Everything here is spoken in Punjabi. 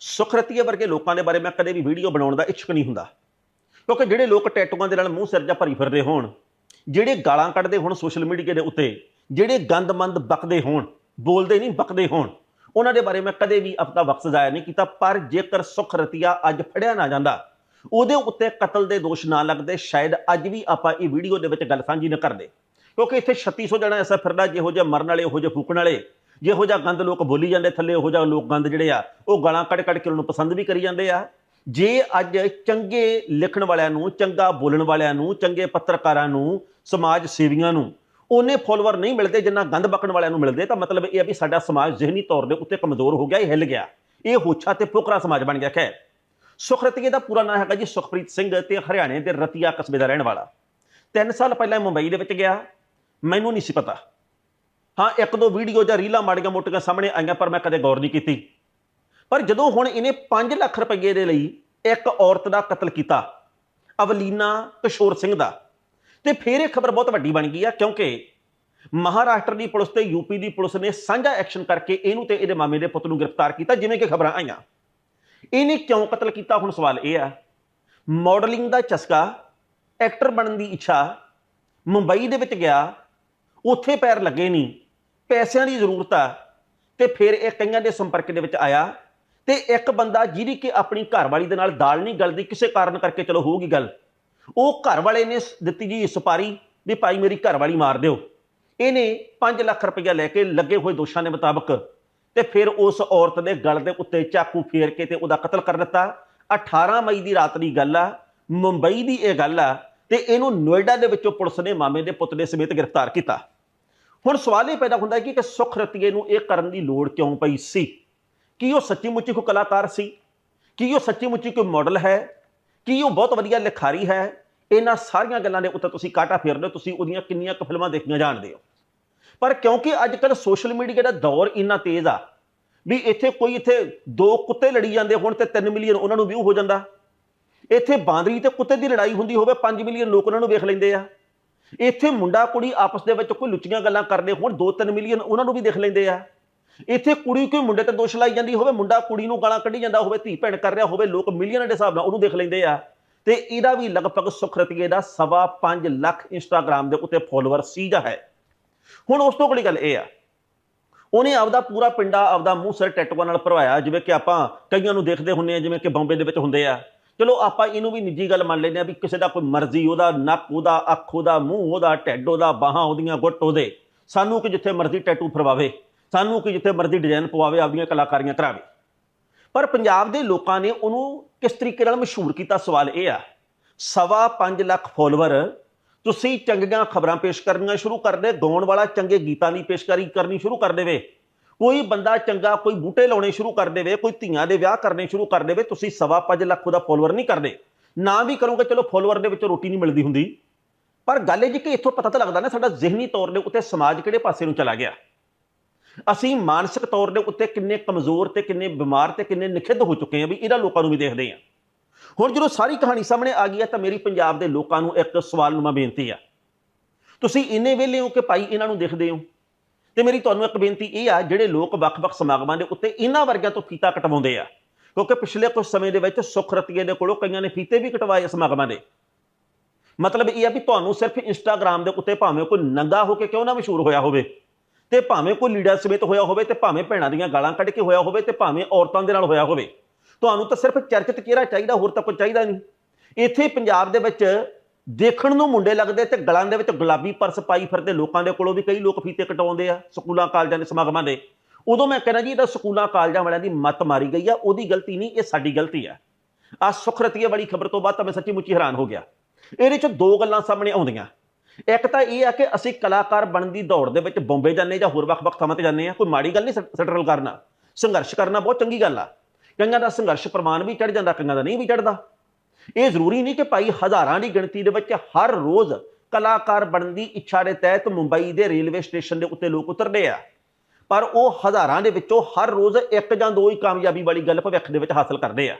ਸੁਖਰਤੀਏ ਵਰਗੇ ਲੋਕਾਂ ਦੇ ਬਾਰੇ ਮੈਂ ਕਦੇ ਵੀ ਵੀਡੀਓ ਬਣਾਉਣ ਦਾ ਇੱਛੁਕ ਨਹੀਂ ਹੁੰਦਾ। ਕਿਉਂਕਿ ਜਿਹੜੇ ਲੋਕ ਟੈਟੂਆਂ ਦੇ ਨਾਲ ਮੂੰਹ ਸਿਰ ਜਾਂ ਭਰੀ ਫਿਰਦੇ ਹੋਣ, ਜਿਹੜੇ ਗਾਲਾਂ ਕੱਢਦੇ ਹੋਣ ਸੋਸ਼ਲ ਮੀਡੀਆ ਦੇ ਉੱਤੇ, ਜਿਹੜੇ ਗੰਦਮੰਦ ਬਕਦੇ ਹੋਣ, ਬੋਲਦੇ ਨਹੀਂ, ਬਕਦੇ ਹੋਣ, ਉਹਨਾਂ ਦੇ ਬਾਰੇ ਮੈਂ ਕਦੇ ਵੀ ਆਪਣਾ ਵਕਤ ਜ਼ਾਇਆ ਨਹੀਂ ਕੀਤਾ, ਪਰ ਜੇਕਰ ਸੁਖਰਤੀਆ ਅੱਜ ਫੜਿਆ ਨਾ ਜਾਂਦਾ, ਉਹਦੇ ਉੱਤੇ ਕਤਲ ਦੇ ਦੋਸ਼ ਨਾ ਲੱਗਦੇ, ਸ਼ਾਇਦ ਅੱਜ ਵੀ ਆਪਾਂ ਇਹ ਵੀਡੀਓ ਦੇ ਵਿੱਚ ਗੱਲ ਸਾਂਝੀ ਨਾ ਕਰਦੇ। ਕਿਉਂਕਿ ਇੱਥੇ 3600 ਜਣਾ ਐਸਾ ਫਿਰਦਾ, ਜਿਹੋ ਜਿਹਾ ਮਰਨ ਵਾਲੇ, ਉਹੋ ਜਿਹੇ ਫੂਕਣ ਵਾਲੇ ਜਿਹੋ ਜਿਹਾ ਗੰਦ ਲੋਕ ਬੋਲੀ ਜਾਂਦੇ, ਥੱਲੇ ਉਹੋ ਜਿਹਾ ਲੋਕ ਗੰਦ ਜਿਹੜੇ ਆ, ਉਹ ਗਾਲਾਂ ਕੱਢ ਕੱਢ ਕੇ ਉਹਨੂੰ ਪਸੰਦ ਵੀ ਕਰੀ ਜਾਂਦੇ ਆ। ਜੇ ਅੱਜ ਚੰਗੇ ਲਿਖਣ ਵਾਲਿਆਂ ਨੂੰ, ਚੰਗਾ ਬੋਲਣ ਵਾਲਿਆਂ ਨੂੰ, ਚੰਗੇ ਪੱਤਰਕਾਰਾਂ ਨੂੰ, ਸਮਾਜ ਸੇਵੀਆਂ ਨੂੰ ਉਹਨੇ ਫੋਲੋਅਰ ਨਹੀਂ ਮਿਲਦੇ, ਜਿੰਨਾ ਗੰਦ ਬਕਣ ਵਾਲਿਆਂ ਨੂੰ ਮਿਲਦੇ, ਤਾਂ ਮਤਲਬ ਇਹ ਆ ਵੀ ਸਾਡਾ ਸਮਾਜ ਜ਼ਿਹਨੀ ਤੌਰ ਦੇ ਉੱਤੇ ਕਮਜ਼ੋਰ ਹੋ ਗਿਆ, ਇਹ ਹਿੱਲ ਗਿਆ। ਇਹ ਹੋਛਾ ਤੇ ਫੁਕਰਾ ਸਮਾਜ ਬਣ ਗਿਆ, ਖੈਰ। ਸੁਖਰਤੀਏ ਦਾ ਪੂਰਾ ਨਾਮ ਹੈਗਾ ਜੀ ਸੁਖਪ੍ਰੀਤ ਸਿੰਘ ਤੇ ਹਰਿਆਣੇ ਦੇ ਰਤੀਆ ਕਸਬੇ ਦਾ ਰਹਿਣ ਵਾਲਾ। 3 ਸਾਲ ਪਹਿਲਾਂ ਮੁੰਬਈ ਦੇ ਵਿੱਚ ਗਿਆ। ਮੈਨੂੰ ਨਹੀਂ ਸੀ ਪਤਾ। ਹਾਂ, ਇੱਕ ਦੋ ਵੀਡੀਓ ਜਾਂ ਰੀਲਾਂ ਮਾੜੀਆਂ ਮੋਟੀਆਂ ਸਾਹਮਣੇ ਆਈਆਂ, ਪਰ ਮੈਂ ਕਦੇ ਗੌਰ ਨਹੀਂ ਕੀਤੀ। ਪਰ ਜਦੋਂ ਹੁਣ ਇਹਨੇ 5 ਲੱਖ ਰੁਪਏ ਦੇ ਲਈ ਇੱਕ ਔਰਤ ਦਾ ਕਤਲ ਕੀਤਾ, ਅਵਲੀਨਾ ਕਿਸ਼ੋਰ ਸਿੰਘ ਦਾ, ਤੇ ਫਿਰ ਇਹ ਖਬਰ ਬਹੁਤ ਵੱਡੀ ਬਣ ਗਈ ਆ, ਕਿਉਂਕਿ ਮਹਾਰਾਸ਼ਟਰ ਦੀ ਪੁਲਿਸ ਤੇ ਯੂਪੀ ਦੀ ਪੁਲਿਸ ਨੇ ਸਾਂਝਾ ਐਕਸ਼ਨ ਕਰਕੇ ਇਹਨੂੰ ਤੇ ਇਹਦੇ ਮਾਮੇ ਦੇ ਪੁੱਤ ਨੂੰ ਗ੍ਰਿਫਤਾਰ ਕੀਤਾ, ਜਿਵੇਂ ਕਿ ਖਬਰਾਂ ਆਈਆਂ। ਇਹਨੇ ਕਿਉਂ ਕਤਲ ਕੀਤਾ? ਹੁਣ ਸਵਾਲ ਇਹ ਆ। ਮਾਡਲਿੰਗ ਦਾ ਚਸਕਾ, ਐਕਟਰ ਬਣਨ ਦੀ ਇੱਛਾ, ਮੁੰਬਈ ਦੇ ਵਿੱਚ ਗਿਆ, ਉੱਥੇ ਪੈਰ ਲੱਗੇ ਨਹੀਂ ਪੈਸਿਆਂ ਦੀ ਜ਼ਰੂਰਤ ਆ, ਤੇ ਫਿਰ ਇਹ ਕਈਆਂ ਦੇ ਸੰਪਰਕ ਦੇ ਵਿੱਚ ਆਇਆ, ਤੇ ਇੱਕ ਬੰਦਾ ਜਿਹਦੀ ਕਿ ਆਪਣੀ ਘਰਵਾਲੀ ਦੇ ਨਾਲ ਦਾਲ ਨਹੀਂ ਗਲਦੀ, ਕਿਸੇ ਕਾਰਨ ਕਰਕੇ ਚਲੋ ਹੋਊਗੀ ਗੱਲ। ਉਹ ਘਰ ਵਾਲੇ ਨੇ ਦਿੱਤੀ ਜੀ ਸੁਪਾਰੀ ਵੀ ਭਾਈ ਮੇਰੀ ਘਰਵਾਲੀ ਮਾਰ ਦਿਓ। ਇਹਨੇ 5 ਲੱਖ ਰੁਪਇਆ ਲੈ ਕੇ ਲੱਗੇ ਹੋਏ ਦੋਸ਼ਾਂ ਦੇ ਮੁਤਾਬਕ ਤੇ ਫਿਰ ਉਸ ਔਰਤ ਦੇ ਗਲ ਦੇ ਉੱਤੇ ਚਾਕੂ ਫੇਰ ਕੇ ਤੇ ਉਹਦਾ ਕਤਲ ਕਰ ਦਿੱਤਾ। 18 ਮਈ ਦੀ ਰਾਤ ਦੀ ਗੱਲ ਆ, ਮੁੰਬਈ ਦੀ ਇਹ ਗੱਲ ਆ, ਤੇ ਇਹਨੂੰ ਨੋਇਡਾ ਦੇ ਵਿੱਚੋਂ ਪੁਲਿਸ ਨੇ ਮਾਮੇ ਦੇ ਪੁੱਤ ਦੇ ਸਮੇਤ ਗ੍ਰਿਫਤਾਰ ਕੀਤਾ। ਹੁਣ ਸਵਾਲ ਇਹ ਪੈਦਾ ਹੁੰਦਾ ਕਿ ਕਿ ਸੁਖ ਰਤੀਏ ਨੂੰ ਇਹ ਕਰਨ ਦੀ ਲੋੜ ਕਿਉਂ ਪਈ ਸੀ? ਕੀ ਉਹ ਸੱਚੀ ਮੁੱਚੀ ਕੋਈ ਕਲਾਕਾਰ ਸੀ? ਕੀ ਉਹ ਸੱਚੀ ਮੁੱਚੀ ਕੋਈ ਮਾਡਲ ਹੈ? ਕੀ ਉਹ ਬਹੁਤ ਵਧੀਆ ਲਿਖਾਰੀ ਹੈ? ਇਹਨਾਂ ਸਾਰੀਆਂ ਗੱਲਾਂ ਦੇ ਉੱਤੇ ਤੁਸੀਂ ਕਾਟਾ ਫੇਰਦੇ ਹੋ? ਤੁਸੀਂ ਉਹਦੀਆਂ ਕਿੰਨੀਆਂ ਕੁ ਫਿਲਮਾਂ ਦੇਖੀਆਂ ਜਾਣਦੇ ਹੋ? ਪਰ ਕਿਉਂਕਿ ਅੱਜ ਕੱਲ ਸੋਸ਼ਲ ਮੀਡੀਆ ਦਾ ਦੌਰ ਇੰਨਾ ਤੇਜ਼ ਆ, ਵੀ ਇੱਥੇ ਕੋਈ ਇੱਥੇ ਦੋ ਕੁੱਤੇ ਲੜੀ ਜਾਂਦੇ ਹੁਣ ਤੇ 3 ਮਿਲੀਅਨ ਉਹਨਾਂ ਨੂੰ ਵਿਊ ਹੋ ਜਾਂਦਾ। ਇੱਥੇ ਬਾਂਦਰੀ ਤੇ ਕੁੱਤੇ ਦੀ ਲੜਾਈ ਹੁੰਦੀ ਹੋਵੇ 5 ਮਿਲੀਅਨ ਲੋਕ ਉਹਨਾਂ ਨੂੰ ਵੇਖ ਲੈਂਦੇ ਆ। ਇੱਥੇ ਮੁੰਡਾ ਕੁੜੀ ਆਪਸ ਦੇ ਵਿੱਚ ਕੋਈ ਲੁੱਚੀਆਂ ਗੱਲਾਂ ਕਰਦੇ ਹੋਣ 2-3 ਮਿਲੀਅਨ ਉਹਨਾਂ ਨੂੰ ਵੀ ਦੇਖ ਲੈਂਦੇ ਆ। ਇੱਥੇ ਕੁੜੀ ਕੋਈ ਮੁੰਡੇ ਤੇ ਦੋਸ਼ ਲਾਈ ਜਾਂਦੀ ਹੋਵੇ, ਮੁੰਡਾ ਕੁੜੀ ਨੂੰ ਗਾਲਾਂ ਕੱਢੀ ਜਾਂਦਾ ਹੋਵੇ, ਧੀ ਭੈਣ ਕਰ ਰਿਹਾ ਹੋਵੇ, ਲੋਕ ਮਿਲੀਅਨਾਂ ਦੇ ਹਿਸਾਬ ਨਾਲ ਉਹਨੂੰ ਦੇਖ ਲੈਂਦੇ ਆ। ਤੇ ਇਹਦਾ ਵੀ ਲਗਭਗ ਸੁਖਰਤੀਏ ਦਾ ਸਵਾ 5 ਲੱਖ ਇੰਸਟਾਗ੍ਰam ਦੇ ਉੱਤੇ ਫੋਲੋਅਰ ਸੀਗਾ ਹੈ। ਹੁਣ ਉਸ ਤੋਂ ਅਗਲੀ ਗੱਲ ਇਹ ਆ। ਉਹਨੇ ਆਪਦਾ ਪੂਰਾ ਪਿੰਡਾ, ਆਪਦਾ ਮੂੰਹ ਸਿਰ ਟੈਟੂਆਂ ਨਾਲ ਭਰਵਾਇਆ, ਜਿਵੇਂ ਕਿ ਆਪਾਂ ਕਈਆਂ ਨੂੰ ਦੇਖਦੇ ਹੁੰਨੇ ਆ, ਜਿਵੇਂ ਕਿ ਬੰਬੇ ਦੇ ਵਿੱਚ ਹੁੰਦੇ ਆ। ਚਲੋ ਆਪਾਂ ਇਹਨੂੰ ਵੀ ਨਿੱਜੀ ਗੱਲ ਮੰਨ ਲੈਂਦੇ ਆ ਵੀ ਕਿਸੇ ਦਾ ਕੋਈ ਮਰਜ਼ੀ, ਉਹਦਾ ਨੱਕ, ਉਹਦਾ ਅੱਖ, ਉਹਦਾ ਮੂੰਹ, ਉਹਦਾ ਢਿੱਡ, ਉਹਦਾ ਬਾਹਾਂ, ਉਹਦੀਆਂ ਗੁੱਟ, ਉਹਦੇ। ਸਾਨੂੰ ਕਿ ਜਿੱਥੇ ਮਰਜ਼ੀ ਟੈਟੂ ਫਰਵਾਵੇ ਸਾਨੂੰ ਕਿ ਜਿੱਥੇ ਮਰਜ਼ੀ ਡਿਜ਼ਾਈਨ ਪਵਾਵੇ ਆਪਦੀਆਂ ਕਲਾਕਾਰੀਆਂ ਕਰਾਵੇ। ਪਰ ਪੰਜਾਬ ਦੇ ਲੋਕਾਂ ਨੇ ਉਹਨੂੰ ਕਿਸ ਤਰੀਕੇ ਨਾਲ ਮਸ਼ਹੂਰ ਕੀਤਾ ਸਵਾਲ ਇਹ ਆ, ਸਵਾ 5 ਲੱਖ ਫੋਲੋਅਰ ਤੁਸੀਂ ਚੰਗੀਆਂ ਖਬਰਾਂ ਪੇਸ਼ ਕਰਨੀਆਂ ਸ਼ੁਰੂ ਕਰ ਦੇ, ਗਾਉਣ ਵਾਲਾ ਚੰਗੇ ਗੀਤਾਂ ਦੀ ਪੇਸ਼ਕਾਰੀ ਕਰਨੀ ਸ਼ੁਰੂ ਕਰ ਦੇਵੇ। ਕੋਈ ਬੰਦਾ ਚੰਗਾ ਕੋਈ ਬੂਟੇ ਲਾਉਣੇ ਸ਼ੁਰੂ ਕਰ ਦੇਵੇ, ਕੋਈ ਧੀਆਂ ਦੇ ਵਿਆਹ ਕਰਨੇ ਸ਼ੁਰੂ ਕਰ ਦੇਵੇ, ਤੁਸੀਂ ਸਵਾ 5 ਲੱਖ ਉਹਦਾ ਫੋਲੋਅਰ ਨਹੀਂ ਕਰਦੇ। ਨਾ ਵੀ ਕਰੋਗੇ, ਚਲੋ ਫੋਲੋਅਰ ਦੇ ਵਿੱਚੋਂ ਰੋਟੀ ਨਹੀਂ ਮਿਲਦੀ ਹੁੰਦੀ। ਪਰ ਗੱਲ ਇਹ ਜੀ ਕਿ ਇੱਥੋਂ ਪਤਾ ਤਾਂ ਲੱਗਦਾ ਨਾ, ਸਾਡਾ ਜ਼ਿਹਨੀ ਤੌਰ ਦੇ ਉੱਤੇ ਸਮਾਜ ਕਿਹੜੇ ਪਾਸੇ ਨੂੰ ਚਲਾ ਗਿਆ। ਅਸੀਂ ਮਾਨਸਿਕ ਤੌਰ ਦੇ ਉੱਤੇ ਕਿੰਨੇ ਕਮਜ਼ੋਰ ਤੇ ਕਿੰਨੇ ਬਿਮਾਰ ਤੇ ਕਿੰਨੇ ਨਿਖਿੱਧ ਹੋ ਚੁੱਕੇ ਹਾਂ ਵੀ ਇਹਦਾ ਲੋਕਾਂ ਨੂੰ ਵੀ ਦੇਖਦੇ ਹਾਂ। ਹੁਣ ਜਦੋਂ ਸਾਰੀ ਕਹਾਣੀ ਸਾਹਮਣੇ ਆ ਗਈ ਹੈ, ਤਾਂ ਮੇਰੀ ਪੰਜਾਬ ਦੇ ਲੋਕਾਂ ਨੂੰ ਇੱਕ ਸਵਾਲ ਸਵਾਲਨੁਮਾ ਬੇਨਤੀ ਆ। ਤੁਸੀਂ ਇੰਨੇ ਵਿਹਲੇ ਹੋ ਕਿ ਭਾਈ ਇਹਨਾਂ ਨੂੰ ਦੇਖਦੇ ਹੋ? ਤੇ ਮੇਰੀ ਤੁਹਾਨੂੰ ਇੱਕ ਬੇਨਤੀ ਇਹ ਆ, ਜਿਹੜੇ ਲੋਕ ਵੱਖ-ਵੱਖ ਸਮਾਗਮਾਂ ਦੇ ਉੱਤੇ ਇਹਨਾਂ ਵਰਗਿਆਂ ਤੋਂ ਫੀਤਾ ਕਟਵਾਉਂਦੇ ਆ, ਕਿਉਂਕਿ ਪਿਛਲੇ ਕੁਝ ਸਮੇਂ ਦੇ ਵਿੱਚ ਸੁਖ ਰਤੀਏ ਦੇ ਕੋਲੋਂ ਕਈਆਂ ਨੇ ਫੀਤੇ ਵੀ ਕਟਵਾਏ ਸਮਾਗਮਾਂ ਦੇ। ਮਤਲਬ ਇਹ ਆ ਵੀ ਤੁਹਾਨੂੰ ਸਿਰਫ ਇੰਸਟਾਗ੍ਰam ਦੇ ਉੱਤੇ ਭਾਵੇਂ ਕੋਈ ਨੰਗਾ ਹੋ ਕੇ ਕਿਉਂ ਨਾ ਮਸ਼ਹੂਰ ਹੋਇਆ ਹੋਵੇ, ਤੇ ਭਾਵੇਂ ਕੋਈ ਲੀਡਰ ਸਮੇਤ ਹੋਇਆ ਹੋਵੇ, ਤੇ ਭਾਵੇਂ ਭੈਣਾਂ ਦੀਆਂ ਗਾਲਾਂ ਕੱਢ ਕੇ ਹੋਇਆ ਹੋਵੇ, ਤੇ ਭਾਵੇਂ ਔਰਤਾਂ ਦੇ ਨਾਲ ਹੋਇਆ ਹੋਵੇ। ਤੁਹਾਨੂੰ ਤਾਂ ਸਿਰਫ ਚਰਚਿਤ ਚਿਹਰਾ ਚਾਹੀਦਾ, ਹੋਰ ਤਾਂ ਕੋਈ ਚਾਹੀਦਾ ਨਹੀਂ। ਇੱਥੇ ਪੰਜਾਬ ਦੇ ਵਿੱਚ ਦੇਖਣ ਨੂੰ ਮੁੰਡੇ ਲੱਗਦੇ ਤੇ ਗਲਾਂ ਦੇ ਵਿੱਚ ਗੁਲਾਬੀ ਪਰਸ ਪਾਈ ਫਿਰਦੇ। ਲੋਕਾਂ ਦੇ ਕੋਲੋਂ ਵੀ ਕਈ ਲੋਕ ਫੀਤੇ ਕਟਵਾਉਂਦੇ ਆ, ਸਕੂਲਾਂ, ਕਾਲਜਾਂ ਦੇ ਸਮਾਗਮਾਂ ਦੇ। ਉਦੋਂ ਮੈਂ ਕਹਿੰਦਾ ਜੀ, ਇਹਦਾ ਸਕੂਲਾਂ, ਕਾਲਜਾਂ ਵਾਲਿਆਂ ਦੀ ਮੱਤ ਮਾਰੀ ਗਈ ਆ, ਉਹਦੀ ਗਲਤੀ ਨਹੀਂ, ਇਹ ਸਾਡੀ ਗਲਤੀ ਆ। ਆ ਸੁਖਰਤੀਏ ਵਾਲੀ ਖਬਰ ਤੋਂ ਬਾਅਦ ਤਾਂ ਮੈਂ ਸੱਚੀ ਮੁੱਚੀ ਹੈਰਾਨ ਹੋ ਗਿਆ। ਇਹਦੇ ਚ ਦੋ ਗੱਲਾਂ ਸਾਹਮਣੇ ਆਉਂਦੀਆਂ। ਇੱਕ ਤਾਂ ਇਹ ਆ ਕਿ ਅਸੀਂ ਕਲਾਕਾਰ ਬਣਨ ਦੀ ਦੌੜ ਦੇ ਵਿੱਚ ਬੰਬੇ ਜਾਂਦੇ ਜਾਂ ਹੋਰ ਵੱਖ-ਵੱਖ ਥਾਵਾਂ ਤੇ ਜਾਂਦੇ ਆ, ਕੋਈ ਮਾੜੀ ਗੱਲ ਨਹੀਂ ਸੈਟਰਲ ਕਰਨਾ। ਸੰਘਰਸ਼ ਕਰਨਾ ਬਹੁਤ ਚੰਗੀ ਗੱਲ ਆ। ਕਈਆਂ ਦਾ ਸੰਘਰਸ਼ ਪ੍ਰਮਾਨ ਵੀ ਚੜ ਜਾਂਦਾ, ਕਈਆਂ ਦਾ ਨਹੀਂ ਵੀ ਚੜਦਾ ਇਹ ਜ਼ਰੂਰੀ ਨਹੀਂ ਕਿ ਭਾਈ ਹਜ਼ਾਰਾਂ ਦੀ ਗਿਣਤੀ ਦੇ ਵਿੱਚ ਹਰ ਰੋਜ਼ ਕਲਾਕਾਰ ਬਣਨ ਦੀ ਇੱਛਾ ਦੇ ਤਹਿਤ ਮੁੰਬਈ ਦੇ ਰੇਲਵੇ ਸਟੇਸ਼ਨ ਦੇ ਉੱਤੇ ਲੋਕ ਉਤਰਦੇ ਆ। ਪਰ ਉਹ ਹਜ਼ਾਰਾਂ ਦੇ ਵਿੱਚੋਂ ਹਰ ਰੋਜ਼ ਇੱਕ ਜਾਂ ਦੋ ਹੀ ਕਾਮਯਾਬੀ ਵਾਲੀ ਗੱਲ ਭਵਿੱਖ ਦੇ ਵਿੱਚ ਹਾਸਲ ਕਰਦੇ ਆ।